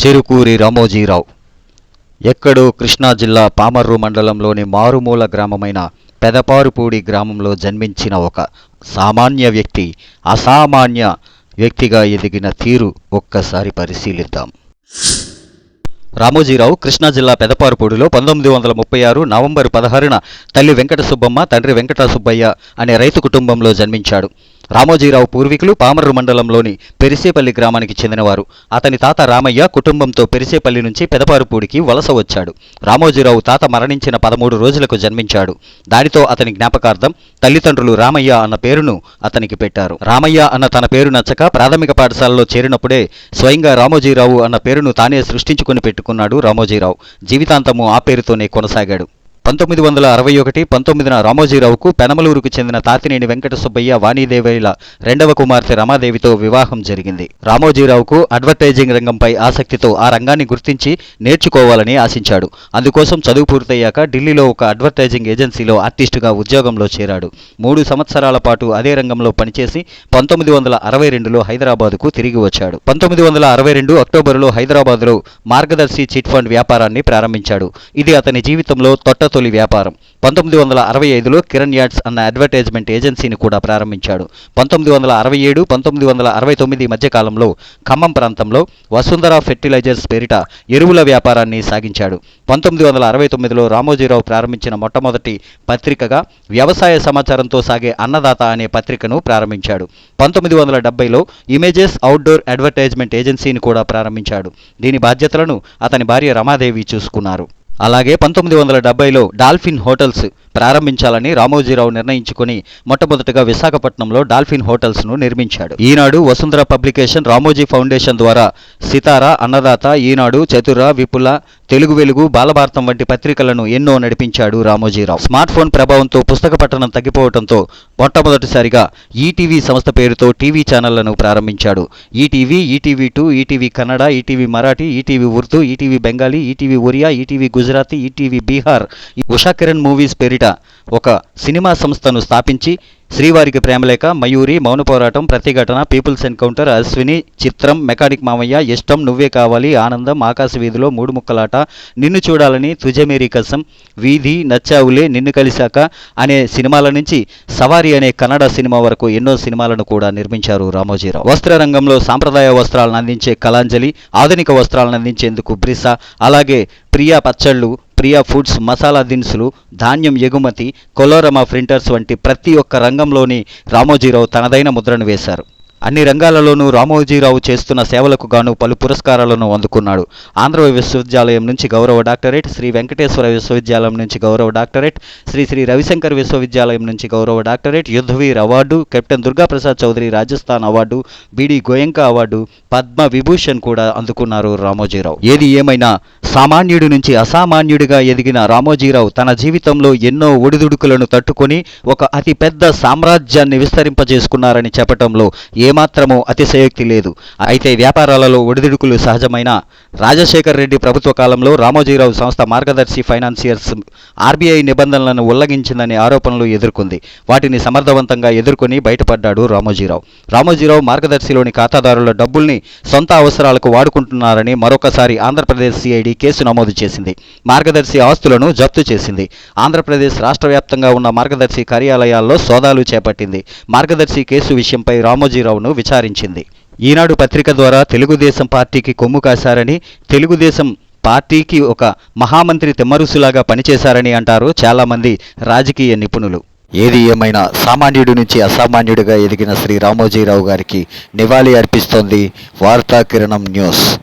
చెరుకూరి రామోజీరావు. ఎక్కడో కృష్ణా జిల్లా పామర్రు మండలంలోని మారుమూల గ్రామమైన పెదపారుపూడి గ్రామంలో జన్మించిన ఒక సామాన్య వ్యక్తి అసామాన్య వ్యక్తిగా ఎదిగిన తీరు ఒక్కసారి పరిశీలిద్దాం. రామోజీరావు కృష్ణా జిల్లా పెదపారుపూడిలో పంతొమ్మిది వందల ముప్పై ఆరు నవంబర్ పదహారున తల్లి వెంకట సుబ్బమ్మ తండ్రి వెంకట సుబ్బయ్య అనే రైతు కుటుంబంలో జన్మించాడు. రామోజీరావు పూర్వీకులు పామర్రు మండలంలోని పెరిసేపల్లి గ్రామానికి చెందినవారు. అతని తాత రామయ్య కుటుంబంతో పెరిసేపల్లి నుంచి పెదపారుపూడికి వలస వచ్చాడు. రామోజీరావు తాత మరణించిన పదమూడు రోజులకు జన్మించాడు. దానితో అతని జ్ఞాపకార్థం తల్లిదండ్రులు రామయ్య అన్న పేరును అతనికి పెట్టారు. రామయ్య అన్న తన పేరు నచ్చక ప్రాథమిక పాఠశాలలో చేరినప్పుడే స్వయంగా రామోజీరావు అన్న పేరును తానే సృష్టించుకుని పెట్టుకున్నాడు రామోజీరావు. జీవితాంతము ఆ పేరుతోనే కొనసాగాడు. పంతొమ్మిది వందల అరవై ఒకటి పంతొమ్మిదిన రామోజీరావుకు పెనమలూరుకు చెందిన తాతినేని వెంకట సుబ్బయ్య వాణీదేవిల రెండవ కుమార్తె రమాదేవితో వివాహం జరిగింది. రామోజీరావుకు అడ్వర్టైజింగ్ రంగంపై ఆసక్తితో ఆ రంగాన్ని గుర్తించి నేర్చుకోవాలని ఆశించాడు. అందుకోసం చదువు పూర్తయ్యాక ఢిల్లీలో ఒక అడ్వర్టైజింగ్ ఏజెన్సీలో ఆర్టిస్టుగా ఉద్యోగంలో చేరాడు. మూడు సంవత్సరాల పాటు అదే రంగంలో పనిచేసి పంతొమ్మిది వందల అరవై రెండులో హైదరాబాదుకు తిరిగి వచ్చాడు. పంతొమ్మిది వందల అరవై రెండు అక్టోబరులో హైదరాబాద్లో మార్గదర్శి చిట్ ఫండ్ వ్యాపారాన్ని ప్రారంభించాడు. ఇది అతని జీవితంలో తొట్టతో తొలి వ్యాపారం. పంతొమ్మిది వందల అరవై ఐదులో కిరణ్ యాడ్స్ అన్న అడ్వర్టైజ్మెంట్ ఏజెన్సీని కూడా ప్రారంభించాడు. పంతొమ్మిది వందల అరవై ఏడు పంతొమ్మిది వందల అరవై తొమ్మిది మధ్యకాలంలో ఖమ్మం ప్రాంతంలో వసుంధర ఫెర్టిలైజర్స్ పేరిట ఎరువుల వ్యాపారాన్ని సాగించాడు. పంతొమ్మిది వందల అరవై తొమ్మిదిలో రామోజీరావు ప్రారంభించిన మొట్టమొదటి పత్రికగా వ్యవసాయ సమాచారంతో సాగే అన్నదాత అనే పత్రికను ప్రారంభించాడు. పంతొమ్మిది వందల డెబ్బైలో ఇమేజెస్ అవుట్డోర్ అడ్వర్టైజ్మెంట్ ఏజెన్సీని కూడా ప్రారంభించాడు. దీని బాధ్యతలను అతని భార్య రమాదేవి చూసుకున్నారు. అలాగే పంతొమ్మిది వందల డెబ్బైలో డాల్ఫిన్ హోటల్స్ ప్రారంభించాలని రామోజీరావు నిర్ణయించుకుని మొట్టమొదటగా విశాఖపట్నంలో డాల్ఫిన్ హోటల్స్ను నిర్మించాడు. ఈనాడు వసుంధర పబ్లికేషన్ రామోజీ ఫౌండేషన్ ద్వారా సితార అన్నదాత ఈనాడు చతుర విపుల తెలుగు వెలుగు బాలభారతం వంటి పత్రికలను ఎన్నో నడిపించాడు రామోజీరావు. స్మార్ట్ ఫోన్ ప్రభావంతో పుస్తక పఠనం తగ్గిపోవడంతో మొట్టమొదటిసారిగా ఈటీవీ సంస్థ పేరుతో టీవీ ఛానళ్ళను ప్రారంభించాడు. ETV ETV two ETV Kannada ETV Marathi ETV Urdu ETV Bengali ETV Oriya ETV Gujarati ETV Bihar Usha Kiran movies పేరిట ఒక సినిమా సంస్థను స్థాపించి శ్రీవారికి ప్రేమలేఖ మయూరి మౌన పోరాటం ప్రతిఘటన పీపుల్స్ ఎన్కౌంటర్ అశ్విని చిత్రం మెకానిక్ మామయ్య ఇష్టం నువ్వే కావాలి ఆనందం ఆకాశ వీధిలో మూడు ముక్కలాట నిన్ను చూడాలని తుజమేరీ కసం వీధి నచ్చావులే నిన్ను కలిశాక అనే సినిమాల నుంచి సవారి అనే కన్నడ సినిమా వరకు ఎన్నో సినిమాలను కూడా నిర్మించారు రామోజీరావు. వస్త్ర రంగంలో సాంప్రదాయ వస్త్రాలను అందించే కళాంజలి ఆధునిక వస్త్రాలను అందించేందుకు బ్రిసా అలాగే ప్రియా పచ్చళ్ళు ప్రియా ఫుడ్స్ మసాలా దినుసులు ధాన్యం ఎగుమతి కొలోరమా ప్రింటర్స్ వంటి ప్రతి ఒక్క రంగంలోని రామోజీరావు తనదైన ముద్రను వేశారు. అన్ని రంగాలలోనూ రామోజీరావు చేస్తున్న సేవలకు గాను పలు పురస్కారాలను అందుకున్నాడు. ఆంధ్ర విశ్వవిద్యాలయం నుంచి గౌరవ డాక్టరేట్ శ్రీ వెంకటేశ్వర విశ్వవిద్యాలయం నుంచి గౌరవ డాక్టరేట్ శ్రీ శ్రీ రవిశంకర్ విశ్వవిద్యాలయం నుంచి గౌరవ doctorate Yudhveer award captain Durgaprasad Chaudhary Rajasthan award BD Goenka award Padma Vibhushan కూడా అందుకున్నారు రామోజీరావు. ఏది ఏమైనా సామాన్యుడి నుంచి అసామాన్యుడిగా ఎదిగిన రామోజీరావు తన జీవితంలో ఎన్నో ఒడిదుడుకులను తట్టుకొని ఒక అతి పెద్ద సామ్రాజ్యాన్ని విస్తరింపజేసుకున్నారని చెప్పటంలో ఏమాత్రమూ అతిశయోక్తి లేదు. అయితే వ్యాపారాలలో ఒడిదుడుకులు సహజమైన రాజశేఖర్ రెడ్డి ప్రభుత్వ కాలంలో రామోజీరావు సంస్థ మార్గదర్శి ఫైనాన్సియర్స్ ఆర్బీఐ నిబంధనలను ఉల్లంఘించిందనే ఆరోపణలు ఎదుర్కొంది. వాటిని సమర్థవంతంగా ఎదుర్కొని బయటపడ్డాడు రామోజీరావు. రామోజీరావు మార్గదర్శిలోని ఖాతాదారుల డబ్బుల్ని సొంత అవసరాలకు వాడుకుంటున్నారని మరొకసారి ఆంధ్రప్రదేశ్ సిఐడి కేసు నమోదు చేసింది. మార్గదర్శి ఆస్తులను జప్తు చేసింది. ఆంధ్రప్రదేశ్ రాష్ట్ర వ్యాప్తంగా ఉన్న మార్గదర్శి కార్యాలయాల్లో సోదాలు చేపట్టింది. మార్గదర్శి కేసు విషయంపై రామోజీరావు రామోజీరావును విచారించింది. ఈనాడు పత్రిక ద్వారా తెలుగుదేశం పార్టీకి కొమ్ము కాశారని తెలుగుదేశం పార్టీకి ఒక మహామంత్రి తెమ్మరుసులాగా పనిచేశారని అంటారు చాలామంది రాజకీయ నిపుణులు. ఏది ఏమైనా సామాన్యుడి నుంచి అసామాన్యుడిగా ఎదిగిన శ్రీ రామోజీరావు గారికి నివాళి అర్పిస్తోంది వార్తా కిరణం న్యూస్.